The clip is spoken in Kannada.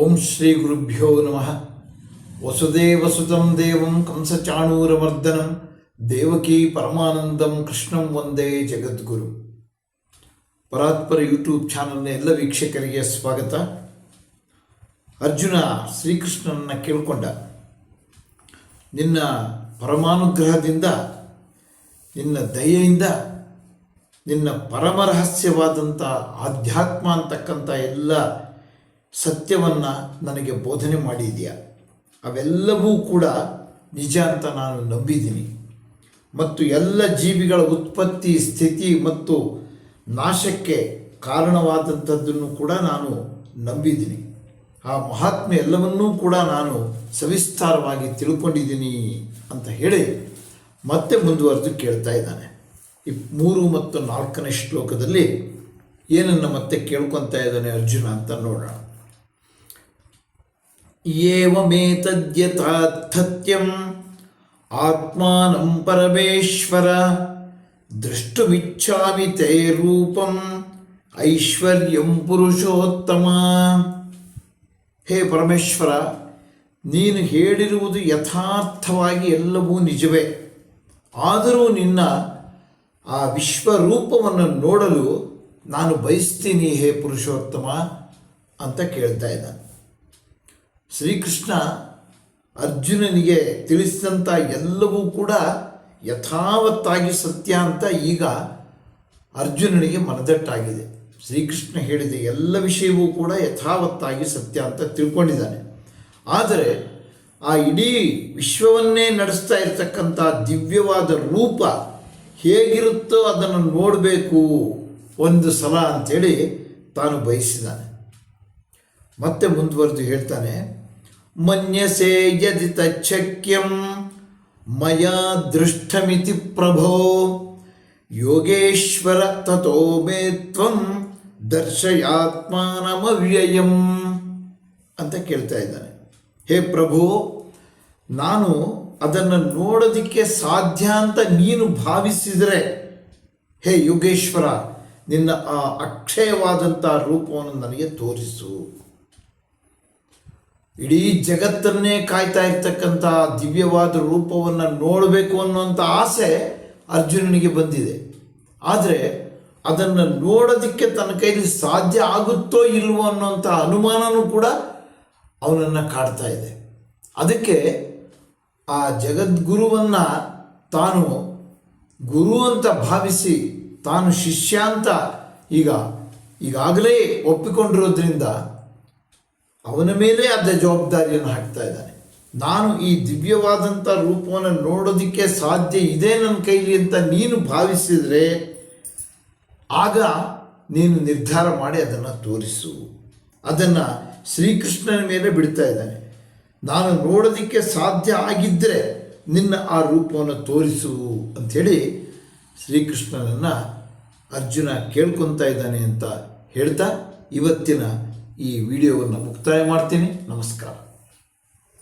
ಓಂ ಶ್ರೀ ಗುರುಭ್ಯೋ ನಮಃ. ವಸುದೇವಸುತಂ ದೇವಂ ಕಂಸಚಾಣೂರಮರ್ದನಂ, ದೇವಕಿ ಪರಮಾನಂದಂ ಕೃಷ್ಣಂ ವಂದೇ ಜಗದ್ಗುರು. ಪರಾತ್ಪರ ಯೂಟ್ಯೂಬ್ ಚಾನಲ್ನ ಎಲ್ಲ ವೀಕ್ಷಕರಿಗೆ ಸ್ವಾಗತ. ಅರ್ಜುನ ಶ್ರೀಕೃಷ್ಣನನ್ನು ಕೇಳಿಕೊಂಡ. ನಿನ್ನ ಪರಮಾನುಗ್ರಹದಿಂದ, ನಿನ್ನ ದಯೆಯಿಂದ, ನಿನ್ನ ಪರಮರಹಸ್ಯವಾದಂಥ ಆಧ್ಯಾತ್ಮ ಅಂತಕ್ಕಂಥ ಎಲ್ಲ ಸತ್ಯವನ್ನು ನನಗೆ ಬೋಧನೆ ಮಾಡಿದೆಯಾ? ಅವೆಲ್ಲವೂ ಕೂಡ ನಿಜ ಅಂತ ನಾನು ನಂಬಿದ್ದೀನಿ. ಮತ್ತು ಎಲ್ಲ ಜೀವಿಗಳ ಉತ್ಪತ್ತಿ, ಸ್ಥಿತಿ ಮತ್ತು ನಾಶಕ್ಕೆ ಕಾರಣವಾದಂಥದ್ದನ್ನು ಕೂಡ ನಾನು ನಂಬಿದ್ದೀನಿ. ಆ ಮಹಾತ್ಮೆ ಎಲ್ಲವನ್ನೂ ಕೂಡ ನಾನು ಸವಿಸ್ತಾರವಾಗಿ ತಿಳ್ಕೊಂಡಿದ್ದೀನಿ ಅಂತ ಹೇಳಿ ಮತ್ತೆ ಮುಂದುವರೆದು ಕೇಳ್ತಾ ಇದ್ದಾನೆ. ಈ ಮೂರು ಮತ್ತು ನಾಲ್ಕನೇ ಶ್ಲೋಕದಲ್ಲಿ ಏನನ್ನು ಮತ್ತೆ ಕೇಳ್ಕೊತಾ ಇದ್ದಾನೆ ಅರ್ಜುನ ಅಂತ ನೋಡೋಣ. ಏವಮೇತದ್ಯಥಾರ್ಥತ್ಯಂ ಆತ್ಮಾನಂ ಪರಮೇಶ್ವರ ದೃಷ್ಟುಮಿಚ್ಛಾಮಿ ತೇ ರೂಪಂ ಐಶ್ವರ್ಯಂ ಪುರುಷೋತ್ತಮ. ಹೇ ಪರಮೇಶ್ವರ, ನೀನು ಹೇಳಿರುವುದು ಯಥಾರ್ಥವಾಗಿ ಎಲ್ಲವೂ ನಿಜವೇ. ಆದರೂ ನಿನ್ನ ಆ ವಿಶ್ವರೂಪವನ್ನು ನೋಡಲು ನಾನು ಬಯಸ್ತೀನಿ ಹೇ ಪುರುಷೋತ್ತಮ ಅಂತ ಕೇಳ್ತಾ ಇದ್ದಾನೆ. ಶ್ರೀಕೃಷ್ಣ ಅರ್ಜುನನಿಗೆ ತಿಳಿಸಿದಂಥ ಎಲ್ಲವೂ ಕೂಡ ಯಥಾವತ್ತಾಗಿ ಸತ್ಯ ಅಂತ ಈಗ ಅರ್ಜುನನಿಗೆ ಮನದಟ್ಟಾಗಿದೆ. ಶ್ರೀಕೃಷ್ಣ ಹೇಳಿದ ಎಲ್ಲ ವಿಷಯವೂ ಕೂಡ ಯಥಾವತ್ತಾಗಿ ಸತ್ಯ ಅಂತ ತಿಳ್ಕೊಂಡಿದ್ದಾನೆ. ಆದರೆ ಆ ಇಡೀ ವಿಶ್ವವನ್ನೇ ನಡೆಸ್ತಾ ಇರತಕ್ಕಂಥ ದಿವ್ಯವಾದ ರೂಪ ಹೇಗಿರುತ್ತೋ ಅದನ್ನು ನೋಡಬೇಕು ಒಂದು ಸಲ ಅಂಥೇಳಿ ತಾನು ಬಯಸಿದ್ದಾನೆ. ಮತ್ತೆ ಮುಂದುವರೆದು ಹೇಳ್ತಾನೆ ಮನ್ಯಸೆ ಯದಿ ತಚ್ಚಕ್ಯಂ ಮಯಾ ದೃಷ್ಟಮಿತಿ ಪ್ರಭೋ ಯೋಗೇಶ್ವರ ತಥೋ ಮೇ ತ್ವಂ ದರ್ಶಯಾತ್ಮಾನಮವ್ಯಯಂ ಅಂತ ಕೇಳ್ತಾ ಇದ್ದಾನೆ. ಹೇ ಪ್ರಭು, ನಾನು ಅದನ್ನು ನೋಡೋದಕ್ಕೆ ಸಾಧ್ಯ ಅಂತ ನೀನು ಭಾವಿಸಿದರೆ, ಹೇ ಯೋಗೇಶ್ವರ, ನಿನ್ನ ಆ ಅಕ್ಷಯವಾದಂಥ ರೂಪವನ್ನು ನನಗೆ ತೋರಿಸು. ಇಡೀ ಜಗತ್ತನ್ನೇ ಕಾಯ್ತಾ ಇರ್ತಕ್ಕಂಥ ದಿವ್ಯವಾದ ರೂಪವನ್ನು ನೋಡಬೇಕು ಅನ್ನುವಂಥ ಆಸೆ ಅರ್ಜುನನಿಗೆ ಬಂದಿದೆ. ಆದರೆ ಅದನ್ನು ನೋಡೋದಕ್ಕೆ ತನ್ನ ಕೈಲಿ ಸಾಧ್ಯ ಆಗುತ್ತೋ ಇಲ್ವೋ ಅನ್ನೋಂಥ ಅನುಮಾನನೂ ಕೂಡ ಅವನನ್ನು ಕಾಡ್ತಾ ಇದೆ. ಅದಕ್ಕೆ ಆ ಜಗದ್ಗುರುವನ್ನು ತಾನು ಗುರು ಅಂತ ಭಾವಿಸಿ ತಾನು ಶಿಷ್ಯ ಅಂತ ಈಗ ಈಗಾಗಲೇ ಒಪ್ಪಿಕೊಂಡಿರೋದ್ರಿಂದ ಅವನ ಮೇಲೆ ಅದ ಜವಾಬ್ದಾರಿಯನ್ನು ಹಾಕ್ತಾ ಇದ್ದಾನೆ. ನಾನು ಈ ದಿವ್ಯವಾದಂಥ ರೂಪವನ್ನು ನೋಡೋದಕ್ಕೆ ಸಾಧ್ಯ ಇದೆ ನನ್ನ ಕೈಲಿ ಅಂತ ನೀನು ಭಾವಿಸಿದರೆ ಆಗ ನೀನು ನಿರ್ಧಾರ ಮಾಡಿ ಅದನ್ನು ತೋರಿಸು. ಅದನ್ನು ಶ್ರೀಕೃಷ್ಣನ ಮೇಲೆ ಬಿಡ್ತಾ ಇದ್ದಾನೆ. ನಾನು ನೋಡೋದಕ್ಕೆ ಸಾಧ್ಯ ಆಗಿದ್ದರೆ ನಿನ್ನ ಆ ರೂಪವನ್ನು ತೋರಿಸು ಅಂಥೇಳಿ ಶ್ರೀಕೃಷ್ಣನನ್ನು ಅರ್ಜುನ ಕೇಳ್ಕೊತಾ ಇದ್ದಾನೆ ಅಂತ ಹೇಳ್ತಾ ಇವತ್ತಿನ ಈ ವಿಡಿಯೋವನ್ನು ಮುಕ್ತಾಯ ಮಾಡ್ತೀನಿ. ನಮಸ್ಕಾರ.